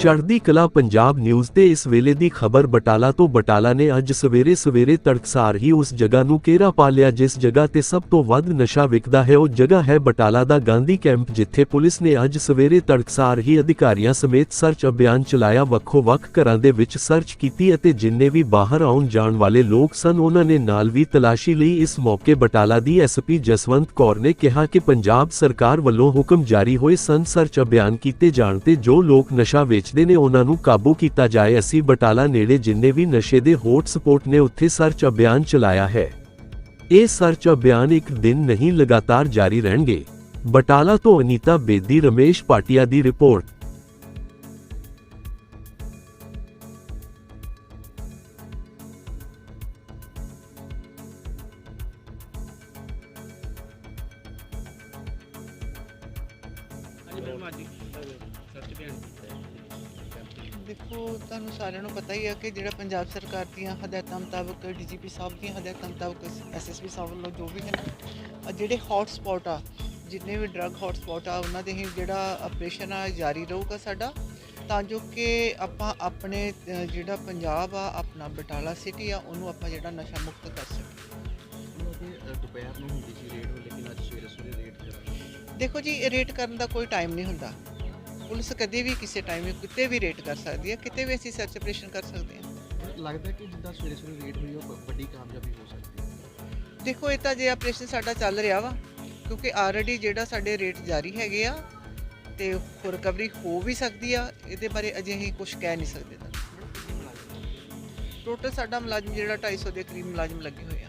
ਚੜ੍ਹਦੀ ਕਲਾ ਪੰਜਾਬ ਨਿਊਜ਼ ਤੇ ਇਸ ਵੇਲੇ ਦੀ ਖਬਰ ਬਟਾਲਾ ਤੋਂ ਬਟਾਲਾ ਨੇ ਅੱਜ ਸਵੇਰੇ ਸਵੇਰੇ ਤੜਕਸਾਰ ਹੀ ਉਸ ਜਗ੍ਹਾ ਨੂੰ ਘੇਰਾ ਪਾ ਲਿਆ, ਜਿਸ ਜਗ੍ਹਾ ਤੇ ਸਭ ਤੋਂ ਵੱਧ ਨਸ਼ਾ ਵਿਕਦਾ ਹੈ। ਉਹ ਜਗ੍ਹਾ ਹੈ ਬਟਾਲਾ ਦਾ ਗਾਂਧੀ ਕੈਂਪ, ਜਿੱਥੇ ਪੁਲਿਸ ਨੇ ਅੱਜ ਸਵੇਰੇ ਤੜਕਸਾਰ ਹੀ ਅਧਿਕਾਰੀਆਂ ਸਮੇਤ ਸਰਚ ਅਭਿਆਨ ਚਲਾਇਆ। ਵੱਖੋ-ਵੱਖ ਘਰਾਂ ਦੇ ਵਿੱਚ ਸਰਚ ਕੀਤੀ ਅਤੇ ਜਿੰਨੇ ਵੀ ਬਾਹਰ ਆਉਣ ਜਾਣ ਵਾਲੇ ਲੋਕ ਸਨ, ਉਹਨਾਂ ਨੇ ਨਾਲ ਵੀ ਤਲਾਸ਼ੀ ਲਈ। ਇਸ ਮੌਕੇ ਬਟਾਲਾ ਦੀ ਐਸਪੀ ਜਸਵੰਤ ਕੌਰ ਨੇ ਕਿਹਾ ਕਿ ਪੰਜਾਬ ਸਰਕਾਰ ਵੱਲੋਂ ਹੁਕਮ ਜਾਰੀ ਹੋਏ ਸਨ, ਸਰਚ ਅਭਿਆਨ ਕੀਤੇ ਜਾਣ ਤੇ ਜੋ ਲੋਕ ਨਸ਼ਾ ਵੇਚ ਵੇਚਦੇ ਨੇ ਉਹਨਾਂ ਨੂੰ ਕਾਬੂ ਕੀਤਾ ਜਾਏ। ਅਸੀਂ ਬਟਾਲਾ ਨੇੜੇ ਜਿੰਨੇ ਵੀ ਨਸ਼ੇ ਦੇ ਹੋਟ ਸਪੋਟ ਨੇ, ਉੱਥੇ ਸਰਚ ਅਭਿਆਨ ਚਲਾਇਆ ਹੈ। ਇਹ ਸਰਚ ਅਭਿਆਨ ਇੱਕ ਦਿਨ ਨਹੀਂ ਲਗਾਤਾਰ ਜਾਰੀ ਰਹਿਣਗੇ। ਬਟਾਲਾ ਤੋਂ ਅਨੀਤਾ ਬੇਦੀ, ਰਮੇਸ਼ ਪਾਟਿਆ ਦੀ ਰਿਪੋਰਟ। ਦੇਖੋ, ਤੁਹਾਨੂੰ ਸਾਰਿਆਂ ਨੂੰ ਪਤਾ ਹੀ ਆ ਕਿ ਜਿਹੜਾ ਪੰਜਾਬ ਸਰਕਾਰ ਦੀਆਂ ਹਦਾਇਤਾਂ ਮੁਤਾਬਕ ਡੀਜੀਪੀ ਸਾਹਿਬ ਦੀਆਂ ਹਦਾਇਤਾਂ ਮੁਤਾਬਕ ਐਸਐਸਪੀ ਸਾਹਿਬ ਵੱਲੋਂ ਜੋ ਵੀ ਹਨ ਜਿਹੜੇ ਹੌਟ ਸਪੌਟ ਆ, ਜਿੰਨੇ ਵੀ ਡਰੱਗ ਹੌਟ ਸਪੌਟ ਆ, ਉਹਨਾਂ ਦੇ ਹੀ ਜਿਹੜਾ ਆਪਰੇਸ਼ਨ ਆ, ਜਾਰੀ ਰਹੂਗਾ ਸਾਡਾ। ਤਾਂ ਜੋ ਕਿ ਆਪਾਂ ਆਪਣੇ ਜਿਹੜਾ ਪੰਜਾਬ ਆ, ਆਪਣਾ ਬਟਾਲਾ ਸਿਟੀ ਆ, ਉਹਨੂੰ ਆਪਾਂ ਜਿਹੜਾ ਨਸ਼ਾ ਮੁਕਤ ਕਰ ਸਕੀਏ। ਦੁਪਹਿਰ ਨੂੰ ਹੁੰਦੀ ਸੀ ਰੇਡ ਦੇਖੋ ਜੀ ਰੇਟ ਕਰਨ ਦਾ ਕੋਈ ਟਾਈਮ ਨਹੀਂ ਹੁੰਦਾ। ਪੁਲਿਸ ਕਦੇ ਵੀ ਕਿਸੇ ਟਾਈਮ ਵੀ ਕਿਤੇ ਵੀ ਰੇਟ ਕਰ ਸਕਦੀ ਹੈ ਕਿਤੇ ਵੀ ਅਸੀਂ ਸਰਚ ਆਪਰੇਸ਼ਨ ਕਰ ਸਕਦੇ ਹਾਂ। ਲੱਗਦਾ ਕਿ ਜਿੱਦਾਂ ਸਵੇਰੇ ਸਵੇਰੇ ਰੇਡ ਹੋਈ ਉਹ ਵੱਡੀ ਕਾਮਯਾਬੀ ਹੋ ਸਕਦੀ ਹੈ। ਦੇਖੋ ਇਹ ਤਾਂ ਜੇ ਆਪਰੇਸ਼ਨ ਸਾਡਾ ਚੱਲ ਰਿਹਾ ਵਾ ਕਿਉਂਕਿ ਆਲਰੇਡੀ ਜਿਹੜਾ ਸਾਡੇ ਰੇਟ ਜਾਰੀ ਹੈਗੇ ਆ ਤੇ ਰਿਕਵਰੀ ਹੋ ਵੀ ਸਕਦੀ ਆ ਇਹਦੇ ਬਾਰੇ ਅਜੇ ਅਸੀਂ ਕੁਝ ਕਹਿ ਨਹੀਂ ਸਕਦੇ। ਤਾਂ ਟੋਟਲ ਸਾਡਾ ਮੁਲਾਜ਼ਮ ਜਿਹੜਾ 250 ਦੇ ਕਰੀਬ ਮੁਲਾਜ਼ਮ ਲੱਗੇ ਹੋਏ ਆ।